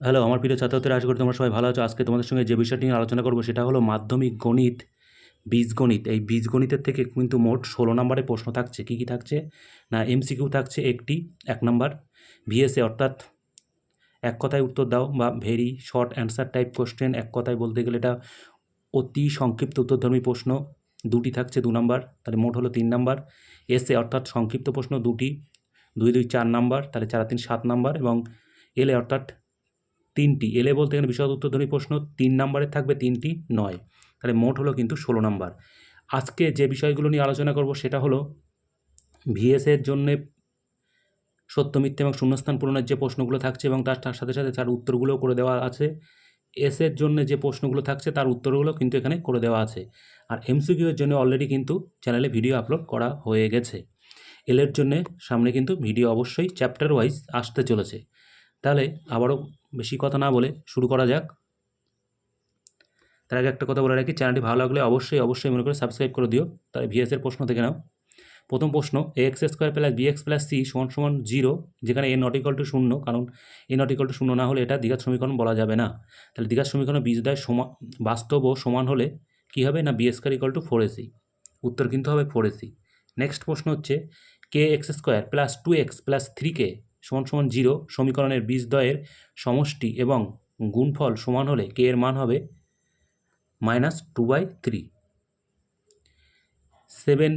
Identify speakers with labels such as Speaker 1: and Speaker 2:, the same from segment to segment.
Speaker 1: Hello, আমার প্রিয় ছাত্রছাত্রীরা আশা করি তোমরা সবাই ভালো আছো। আজকে তোমাদের সঙ্গে যে বিষয়টি নিয়ে আলোচনা করব সেটা হলো মাধ্যমিক গণিত, বীজগণিত। এই বীজগণিতের থেকে কিন্তু মোট ষোলো নম্বরের প্রশ্ন থাকছে। কী কী থাকছে? না এমসিকিউ থাকছে একটি, এক নম্বর। ভিএসএ অর্থাৎ এক কথায় উত্তর দাও বা very short answer type question এক কথায় বলতে গেলে এটা অতি সংক্ষিপ্ত উত্তরধর্মী প্রশ্ন। দুটি থাকছে দু নম্বর, তাহলে মোট হলো তিন নম্বর। এসে অর্থাৎ সংক্ষিপ্ত প্রশ্ন দুটি। দুই দুই, চার নাম্বার, তাহলে চার, তিন, সাত নাম্বার এবং এলে অর্থাৎ তিনটি। এলে বলতে এখানে বিশদ উত্তরধ্বনি প্রশ্ন, তিন নম্বরের থাকবে তিনটি, নয়। তাহলে মোট হলো কিন্তু ষোলো নাম্বার। আজকে যে বিষয়গুলো নিয়ে আলোচনা করব সেটা হলো ভিএসের জন্যে সত্য, মিথ্যে এবং শূন্যস্থান পূরণের যে প্রশ্নগুলো থাকছে এবং তার তার সাথে সাথে তার উত্তরগুলোও করে দেওয়া আছে। এসের জন্য যে প্রশ্নগুলো থাকছে তার উত্তরগুলো কিন্তু এখানে করে দেওয়া আছে। আর এমসিকিউ এর জন্য অলরেডি কিন্তু চ্যানেলে ভিডিও আপলোড করা হয়ে গেছে। এলের জন্যে সামনে কিন্তু ভিডিও অবশ্যই চ্যাপ্টার ওয়াইজ আসতে চলেছে। তাহলে আবারও বেশি কথা না বলে শুরু করা যাক। তার আগে একটা কথা বলে রাখি, চ্যানেলটি ভালো লাগলে অবশ্যই অবশ্যই মনে করে সাবস্ক্রাইব করে দিও। তাহলে ভিএসের প্রশ্ন থেকে নাও। প্রথম প্রশ্ন A X square plus B X plus C সমান সমান জিরো যেখানে এ নট টু শূন্য, কারণ এ নট টু শূন্য না হলে এটা দীঘার সমীকরণ বলা যাবে না। তাহলে দ্বিঘাত সমীকরণ বীজদায় সমান, বাস্তব ও সমান হলে কী হবে না B square equal to four AC উত্তর কিন্তু হবে ফোর এসি নেক্সট প্রশ্ন হচ্ছে K X square plus two X plus three K সমান সমান জিরো সমীকরণের বীজদ্বয়ের সমষ্টি এবং গুণফল সমান হলে কে এর মান হবে? Minus two by three. Seven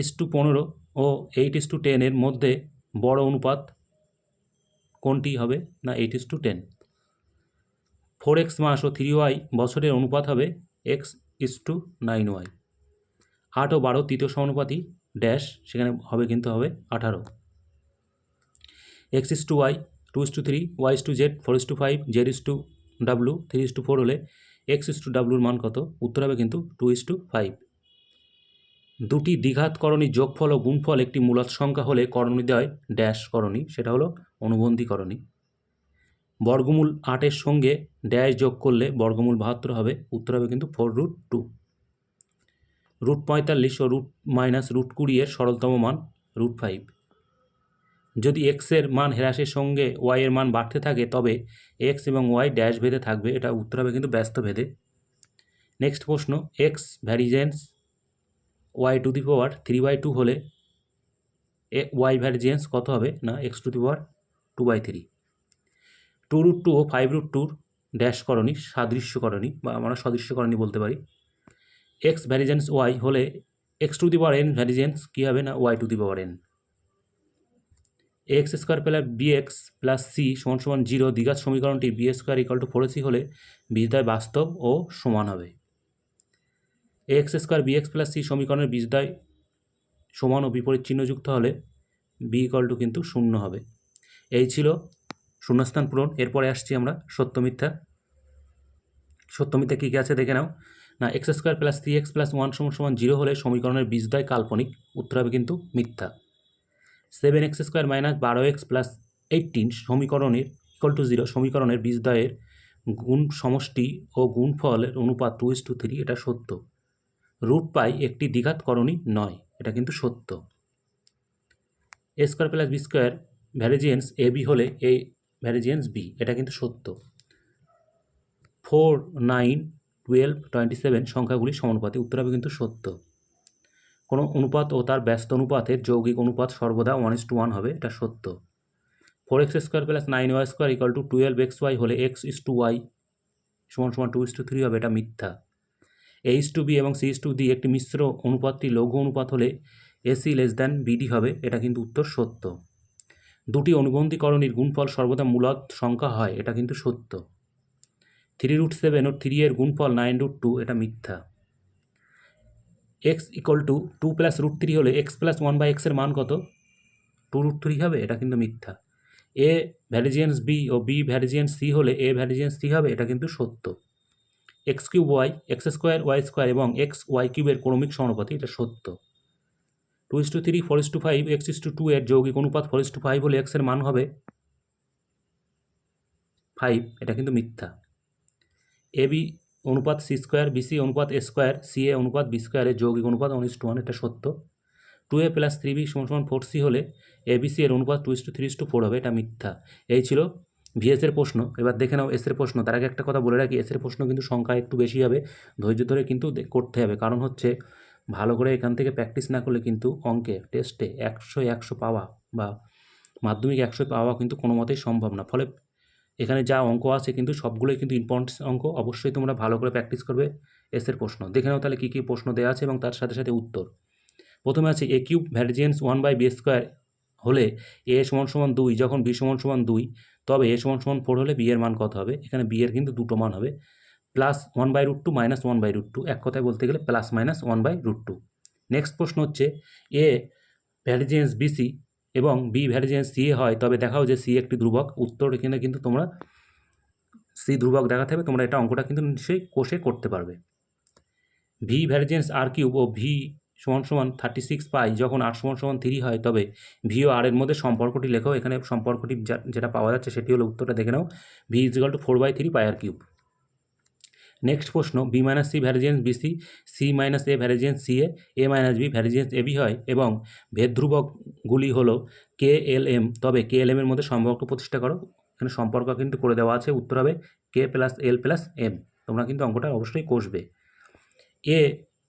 Speaker 1: is to পনেরো ও এইট ইস টু টেনের মধ্যে বড় অনুপাত কোনটি হবে না eight is to ten? Four X মাস ও থ্রি ওয়াই বছরের অনুপাত হবে X is to nine Y. আট ও বারো তৃতীয় সমানুপাতি ড্যাশ, সেখানে হবে কিন্তু হবে আঠারো। X is to Y two is to three Y is to Z four is to five Z is to W three is to four হলে এক্স ইস টু ডাব্লুর মান কত? উত্তর হবে কিন্তু টু ইস টু ফাইভ দুটি দ্বিঘাত করণী যোগফল ও গুণফল একটি মূলত সংখ্যা হলে করণীদ্বয় ড্যাশ করণী, সেটা হলো অনুবন্ধী করণী। বর্গমূল আটের সঙ্গে ড্যাশ যোগ করলে বর্গমূল বাহাত্তর হবে, উত্তর হবে কিন্তু ফোর রুট টু রুট পঁয়তাল্লিশ ও রুট মাইনাস রুট কুড়ি এর সরলতম মান রুট ফাইভ যদি এক্সের মান হ্রাসের সঙ্গে ওয়াই এর মান বাড়তে থাকে, তবে এক্স এবং ওয়াই ড্যাশ ভেদে থাকবে। এটা উত্তর হবে কিন্তু ব্যস্ত ভেদে। নেক্সট প্রশ্ন X variance Y to the power three by two হলে এ ওয়াই ভ্যারিজেন্স কত হবে? না X to the power two by three two root two O five root টুর ড্যাশ করণী সাদৃশ্যকরণী বা আমরা সদৃশ্যকরণী বলতে পারি। এক্স ভ্যারিজেন্স ওয়াই হলে X to the power N variance কী হবে? না Y to the power N X square plus B X plus C সমান সমান জিরো দ্বিঘাত সমীকরণটি B square equal to four C হলে বীজদ্বয় বাস্তব ও সমান হবে। X square B X plus C সমীকরণের বীজদ্বয় সমান ও বিপরীত চিহ্নযুক্ত হলে বি ইকাল টু কিন্তু শূন্য হবে। এই ছিল শূন্যস্থান পূরণ। এরপরে আসছি আমরা সত্য মিথ্যা। সত্য মিথ্যা কী কী আছে দেখে নাও। না X square plus three X plus one সমান সমান জিরো হলে সমীকরণের বীজদ্বয় কাল্পনিক। উত্তর হবে কিন্তু মিথ্যা। সেভেন এক্স স্কোয়ার মাইনাস বারো এক্স প্লাস এইটিন সমীকরণের ইকুয়াল টু জিরো সমীকরণের বীজদ্বয়ের গুণ সমষ্টি ও গুণফলের অনুপাত টু ইস টু থ্রি এটা সত্য। রুট পাই একটি দ্বিঘাত করণী নয়, এটা কিন্তু সত্য। A square plus B square variance A B হলে এ ভ্যারিজিয়েন্স বি এটা কিন্তু সত্য। Four nine twelve twenty seven সংখ্যাগুলি সমানুপাতে উত্তর হবে কিন্তু সত্য। কোনো অনুপাত ও তার ব্যস্ত অনুপাতের যৌগিক অনুপাত সর্বদা ওয়ান ইস টু ওয়ান হবে, এটা সত্য। Four X square plus nine Y square equal to twelve X Y হলে এক্স ইস টু ওয়াই সমান সমান টু ইস টু থ্রি হবে, এটা মিথ্যা। এইচ টু বি এবং সি ইস টু ডি একটি মিশ্র অনুপাতটি লঘু অনুপাত হলে এসি লেস দ্যান বিডি হবে, এটা কিন্তু উত্তর সত্য। দুটি অনুবন্ধীকরণীর গুণফল সর্বদা মূলত সংখ্যা হয়, এটা কিন্তু সত্য। থ্রি রুট সেভেন ও থ্রি এর গুণফল নাইন রুট টু এটা মিথ্যা। X equal to two plus root three হলে এক্স প্লাস ওয়ান বাই এক্সের মান কত? টু রুট থ্রি হবে, এটা কিন্তু মিথ্যা। এ ভ্যারিজিয়েন্স বি ও বি ভ্যারিজিয়েন্স সি হলে এ ভ্যারিজিয়েন্স সি হবে, এটা কিন্তু সত্য। X cube Y X square Y square এবং এক্স ওয়াই কিউবের ক্রমিক সমানুপাতি, এটা সত্য। Two is to three four is to five X is to two এর যৌগিক অনুপাত ফোর ইস টু ফাইভ হলে এক্সের মান হবে ফাইভ এটা কিন্তু মিথ্যা। এ বি অনুপাত সি স্কোয়ার বিসি অনুপাত এ স্কোয়ার সি এ অনুপাত বি স্কোয়ারের যৌগিক অনুপাত ওয়ান ইস টু ওয়ান এটা সত্য। Two A plus three B সমান সমান ফোর সি হলে এ বি সি এর অনুপাত two is to three is to four হবে, এটা মিথ্যা। এই ছিল ভিএস এর প্রশ্ন। এবার দেখে নাও এস এর প্রশ্ন। তার আগে একটা কথা বলে রাখি এস এর প্রশ্ন কিন্তু সংখ্যা একটু বেশি হবে, ধৈর্য ধরে কিন্তু করতে হবে। কারণ হচ্ছে ভালো করে এখান থেকে প্র্যাকটিস না করলে কিন্তু অঙ্কে টেস্টে একশো একশো পাওয়া বা মাধ্যমিক একশো পাওয়া কিন্তু কোনো মতেই সম্ভব না। ফলে এখানে যা অঙ্ক আছে কিন্তু সবগুলোই কিন্তু ইম্পর্টেন্ট অঙ্ক, অবশ্যই তোমরা ভালো করে প্র্যাকটিস করবে এসের প্রশ্ন। দেখে নাও তাহলে কী কী প্রশ্ন দেওয়া আছে এবং তার সাথে সাথে উত্তর। প্রথমে আছে A cube variance one by B square হলে এ সমান সমান দুই, যখন বি সমান সমান দুই, তবে এ সমান সমান ফোর হলে বি এর মান কত হবে? এখানে বি এর কিন্তু দুটো মান হবে। Plus one by root two minus one by root two এক কথায় বলতে গেলে plus minus one by root two next প্রশ্ন হচ্ছে এ ভ্যারিজিয়েন্স বিসি এবং বি ভ্যারিজিয়েন্স সি এ হয়, তবে দেখাও যে সি একটি ধ্রুবক। উত্তর এখানে কিন্তু তোমরা সি ধ্রুবক দেখাতে হবে, তোমরা এটা অঙ্কটা কিন্তু নিশ্চয়ই কোষে করতে পারবে। ভি ভ্যারিজেন্স আর কিউব ও ভি সমান সমান থার্টি সিক্স পাই যখন আর সমান সমান থ্রি হয়, তবে ভি ও আর এর মধ্যে সম্পর্কটি লেখো, এখানে সম্পর্কটি যেটা পাওয়া যাচ্ছে সেটি হলো উত্তরটা দেখে নাও। V equal to four by three pi R cube next প্রশ্ন, B minus C variance BC C minus A variance, C A A minus B variance, A B হয় এবং ভেদ ধ্রুবকগুলি হলো কে এল এম। তবে কে এল এমের মধ্যে সম্পর্ক প্রতিষ্ঠা করো, এখানে সম্পর্ক কিন্তু করে দেওয়া আছে, উত্তর হবে K plus L plus M. তোমরা কিন্তু অঙ্কটা অবশ্যই কষবে। এ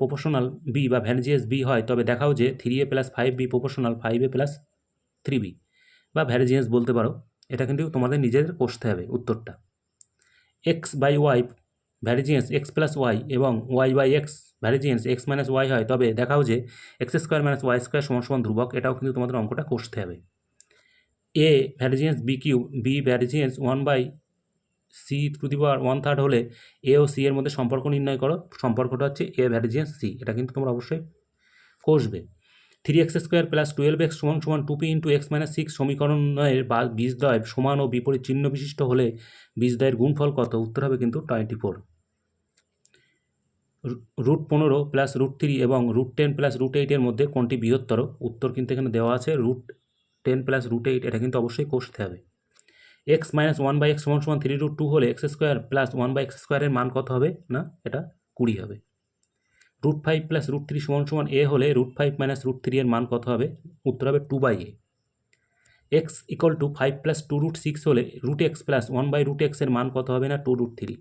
Speaker 1: প্রপোর্শনাল বি বা ভ্যারিজিয়াস বি হয়, তবে দেখাও যে three A plus five B proportional, five A plus three B বা ভ্যারিজিয়াস বলতে পারো, এটা কিন্তু তোমাদের নিজেদের কষতে হবে উত্তরটা। X by Y variance X plus Y এবং Y by X variance X minus Y হয়। তবে দেখাও যে X square minus Y square সমান সমান ধ্রুবক, এটাও কিন্তু তোমাদের অঙ্কটা কষতে হবে। A varies as B Q B varies as one by C to the power one third হলে এ ও সি এর মধ্যে সম্পর্ক নির্ণয় করো। সম্পর্কটা হচ্ছে এ ভ্যারিজিয়েন্স সি এটা কিন্তু তোমরা অবশ্যই কষবে। Three x square plus twelve x সমান সমান two p into x minus six সমীকরণের বা বীজদ্বয় সমান ও বিপরীত চিহ্ন বিশিষ্ট হলে বীজদ্বয়ের গুণফল কত? উত্তর হবে কিন্তু টোয়েন্টি ফোর রুট পনেরো প্লাস রুট থ্রি এবং রুট টেন প্লাস রুট এইটের মধ্যে কোনটি বৃহত্তর? উত্তর কিন্তু এখানে দেওয়া আছে root ten plus root eight এটা কিন্তু অবশ্যই কষতে হবে। X minus one by x সমান সমান থ্রি রুট টু হলে x square plus one by x স্কোয়ারের মান কত হবে? না, এটা কুড়ি হবে। Root five plus root three সমান সমান এ হলে root five minus root three এর মান কত হবে? উত্তর হবে two by a x equal to five plus two root six হলে root x plus one by root এক্সের মান কত হবে না? টু রুট থ্রি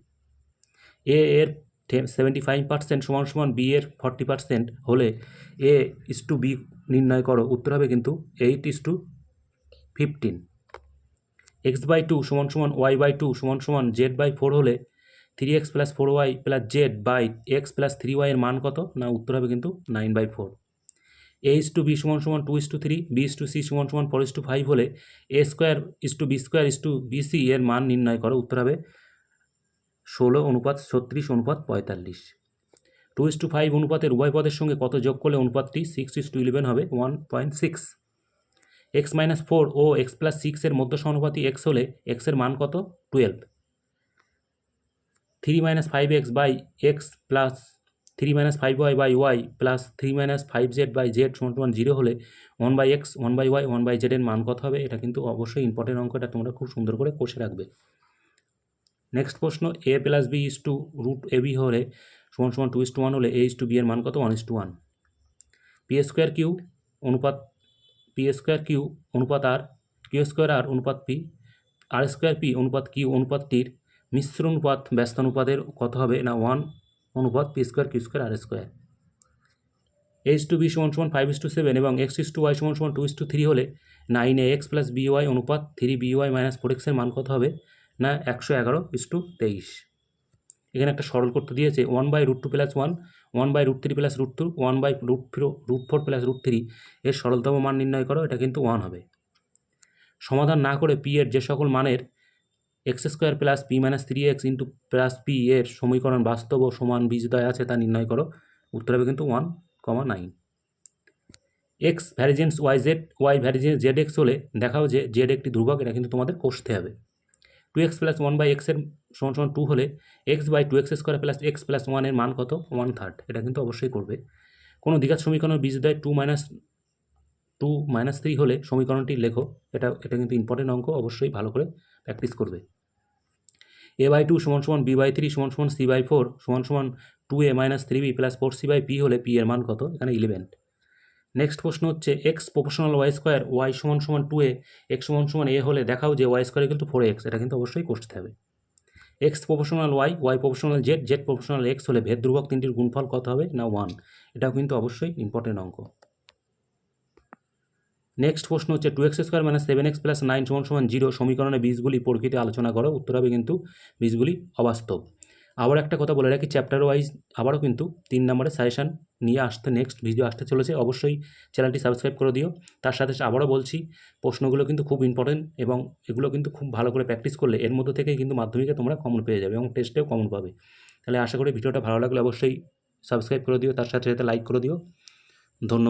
Speaker 1: এ এর সেভেন্টি ফাইভ পার্সেন্ট সমান সমান বি এর ফর্টি পার্সেন্ট হলে এ ইস টু বি নির্ণয় করো, উত্তর হবে কিন্তু eight is to fifteen x by two সমান সমান ওয়াই বাই টু সমান সমান জেড বাই ফোর হলে three x plus four y plus z by x plus three ওয়াইয়ের মান কত? না, উত্তর হবে কিন্তু nine by four a is to b সমান সমান two is to three b is to c সমান সমান ফোর ইস টু ফাইভ হলে a square is to b square is to b c এর মান নির্ণয় করো, উত্তর হবে ষোলো অনুপাত ছত্রিশ অনুপাত পঁয়তাল্লিশ। টু ইস টু ফাইভ অনুপাতের উভয় পদের সঙ্গে কত যোগ করলে অনুপাতটি সিক্স ইস টু ইলেভেন হবে? One point six x minus four ও এক্স প্লাস সিক্সের মধ্য সমানুপাতি এক্স হলে এক্সের মান কত? Twelve three minus five x by x plus three minus five y by y plus three minus five z by z সমান সমান জিরো হলে one by x one by y one by জেডের মান কত হবে? এটা কিন্তু অবশ্যই ইম্পর্টেন্ট অঙ্ক এটা তোমরা খুব সুন্দর করে কষে রাখবে। নেক্সট প্রশ্ন a plus b is to root a b হলে সমান সমান টু ইস টু ওয়ান হলে এ ইস টু বি এর মান কত? One is to one p square q অনুপাত পি স্কোয়ার কিউ অনুপাত আর কিউ স্কোয়ার আর অনুপাত পি আর স্কোয়ার পি অনুপাত কিউ অনুপাতটির মিশ্র অনুপাত ব্যস্ত অনুপাতের কত হবে? না ওয়ান অনুপাত p square q square r square h to b সমান সমান ফাইভ ইস টু সেভেন এবং এক্স ইস টু ওয়াই সমান সমান টু ইস টু থ্রি হলে nine a x plus b y অনুপাত three b y minus four এক্সের মান কত হবে? না একশো এগারো ইস টু তেইশ। এখানে একটা সরল করতে দিয়েছে one by root two plus one one by root three plus root two one by root four root four plus root three এর সরলতম মান নির্ণয় করো, এটা কিন্তু ওয়ান হবে। সমাধান না করে পি এর যে সকল মানের x square plus p minus three x into plus p এর সমীকরণ বাস্তব ও সমান বীজদ্বয় আছে তা নির্ণয় করো, উত্তর হবে কিন্তু one comma nine x variance y z y variance z x হলে দেখাও যে জেড একটি ধ্রুবক, এটা কিন্তু তোমাদের কষতে হবে। Two x plus one by এক্সের সমান সমান টু হলে x by two x square plus x plus ওয়ানের মান কত? ওয়ান থার্ড এটা কিন্তু অবশ্যই করবে। কোনো দ্বিঘাত সমীকরণের বীজদ্বয় two minus two minus three হলে সমীকরণটি লেখো। এটা এটা কিন্তু ইম্পর্টেন্ট অঙ্ক, অবশ্যই ভালো করে প্র্যাকটিস করবে। এ বাই টু সমান সমান বি বাই থ্রি সমান সমান সি বাই ফোর সমান সমান two a minus three b plus four c by p হলে পি এর মান কত? এখানে ইলেভেন নেক্সট প্রশ্ন হচ্ছে x proportional y square y সমান সমান টু এ এক্স সমান সমান এ হলে দেখাও যে ওয়াই স্কোয়ার কিন্তু ফোর এক্স এটা কিন্তু অবশ্যই করতে হবে। X proportional y y proportional z z proportional x হলে ভেদ ধ্রুবক তিনটির গুণফল কত হবে? না ওয়ান এটাও কিন্তু অবশ্যই ইম্পর্টেন্ট অঙ্ক। নেক্সট প্রশ্ন হচ্ছে টু এক্স স্কোয়ার মানে সেভেন এক্স প্লাস নাইন সমান সমান জিরো সমীকরণে বীজগুলি প্রকৃতি আলোচনা করো, উত্তর হবে কিন্তু বীজগুলি অবাস্তব। আবার একটা কথা বলে রাখি চ্যাপ্টার ওয়াইজ আবারও কিন্তু তিন নম্বরে সাজেশান নিয়ে আসতে নেক্সট ভিডিও আসতে চলেছে, অবশ্যই চ্যানেলটি সাবস্ক্রাইব করে দিও। তার সাথে সাথে আবারও বলছি, প্রশ্নগুলো কিন্তু খুব ইম্পর্টেন্ট এবং এগুলো কিন্তু খুব ভালো করে প্র্যাকটিস করলে এর মধ্যে থেকেই কিন্তু মাধ্যমিকে তোমরা কমন পেয়ে যাবে এবং টেস্টেও কমন পাবে। তাহলে আশা করি ভিডিওটা ভালো লাগলে অবশ্যই সাবস্ক্রাইব করে দিও, তার সাথে সাথে লাইক করে দিও। ধন্যবাদ।